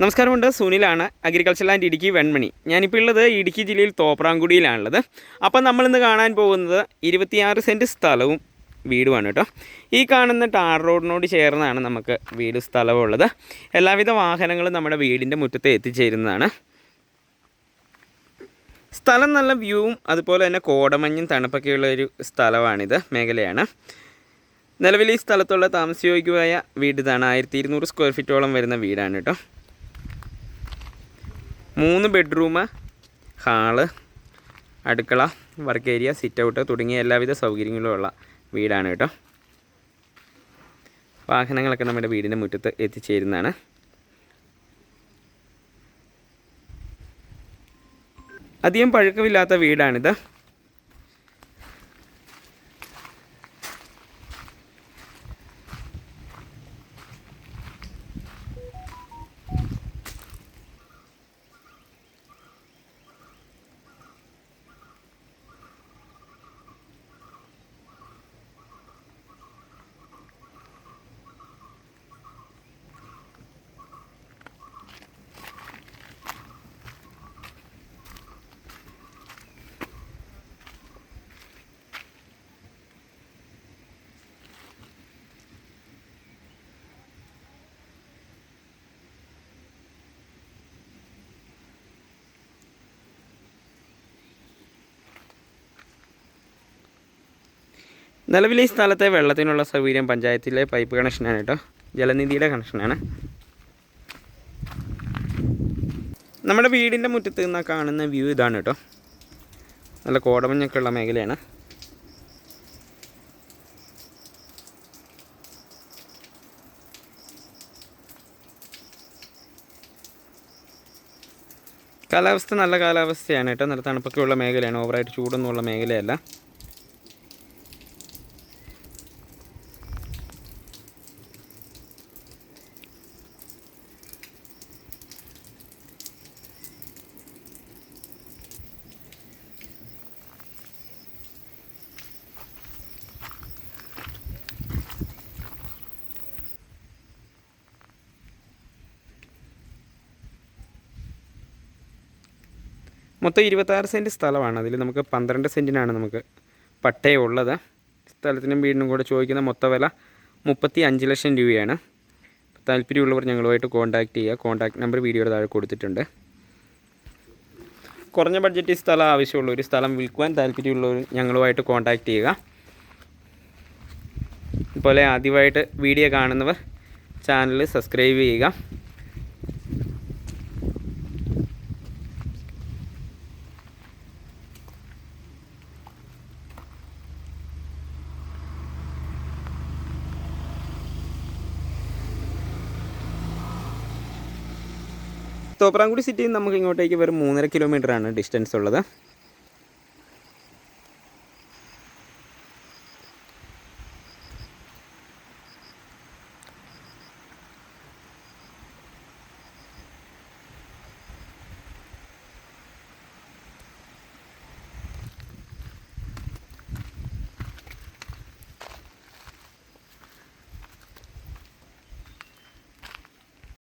നമസ്കാരമുണ്ട്. സുനിലാണ് agriculture land Idukki Venmani. ഞാനിപ്പോൾ ഉള്ളത് ഇടുക്കി ജില്ലയിൽ തോപ്രാംകുടിയിലാണുള്ളത്. അപ്പം നമ്മളിന്ന് കാണാൻ പോകുന്നത് ഇരുപത്തിയാറ് സെന്റ് സ്ഥലവും വീടുമാണ് കേട്ടോ. ഈ കാണുന്ന ടാർ റോഡിനോട് ചേർന്നാണ് നമുക്ക് വീട് സ്ഥലമുള്ളത്. എല്ലാവിധ വാഹനങ്ങളും നമ്മുടെ വീടിന്റെ മുറ്റത്ത് എത്തിച്ചേരുന്നതാണ്. സ്ഥലം നല്ല വ്യൂവും അതുപോലെ തന്നെ കോടമഞ്ഞും തണുപ്പൊക്കെയുള്ള ഒരു സ്ഥലമാണിത് മേഖലയാണ്. നിലവിൽ ഈ സ്ഥലത്തുള്ള താമസയോഗ്യമായ വീട് ഇതാണ്. ആയിരത്തി ഇരുന്നൂറ് സ്ക്വയർ ഫീറ്റോളം വരുന്ന വീടാണ് കേട്ടോ. മൂന്ന് ബെഡ്റൂം ഹാൾ അടുക്കള വർക്ക് ഏരിയ സിറ്റ് ഔട്ട് തുടങ്ങിയ എല്ലാവിധ സൗകര്യങ്ങളും ഉള്ള വീടാണ് കേട്ടോ. വാഹനങ്ങളൊക്കെ നമ്മുടെ വീടിന്റെ മുറ്റത്ത് എത്തിച്ചേരുന്നതാണ്. അധികം പഴക്കമില്ലാത്ത വീടാണിത്. നിലവിൽ ഈ സ്ഥലത്തെ വെള്ളത്തിനുള്ള സൗകര്യം പഞ്ചായത്തിലെ പൈപ്പ് കണക്ഷനാണ് കേട്ടോ. ജലനിധിയുടെ കണക്ഷനാണ് നമ്മുടെ വീടിന്റെ മുറ്റത്ത് നിന്ന് കാണുന്ന വ്യൂ ഇതാണ് കേട്ടോ. നല്ല കോടമഞ്ഞൊക്കെ ഉള്ള മേഖലയാണ്. കാലാവസ്ഥ നല്ല കാലാവസ്ഥയാണ് കേട്ടോ. നല്ല തണുപ്പൊക്കെയുള്ള മേഖലയാണ്. ഓവറായിട്ട് ചൂടൊന്നുമുള്ള മേഖലയല്ല. മൊത്തം ഇരുപത്താറ് സെന്റ് സ്ഥലമാണ്. അതിൽ നമുക്ക് പന്ത്രണ്ട് സെന്റിനാണ് നമുക്ക് പട്ടയമുള്ളത് സ്ഥലത്തിനും വീടിനും കൂടെ ചോദിക്കുന്ന മൊത്ത വില മുപ്പത്തി അഞ്ച് ലക്ഷം രൂപയാണ്. താല്പര്യമുള്ളവർ ഞങ്ങളുമായിട്ട് കോൺടാക്റ്റ് ചെയ്യുക. കോൺടാക്ട് നമ്പർ വീഡിയോയുടെ താഴെ കൊടുത്തിട്ടുണ്ട്. കുറഞ്ഞ ബഡ്ജറ്റിൽ സ്ഥലം ആവശ്യമുള്ള ഒരു സ്ഥലം വിൽക്കുവാൻ താല്പര്യമുള്ളവർ ഞങ്ങളുമായിട്ട് കോൺടാക്റ്റ് ചെയ്യുക. അതുപോലെ ആദ്യമായിട്ട് വീഡിയോ കാണുന്നവർ ചാനൽ സബ്സ്ക്രൈബ് ചെയ്യുക. തോപ്രാംകുടി സിറ്റിയിൽ നിന്ന് നമുക്ക് ഇങ്ങോട്ടേക്ക് വെറും മൂന്നര കിലോമീറ്ററാണ് ഡിസ്റ്റൻസ് ഉള്ളത്.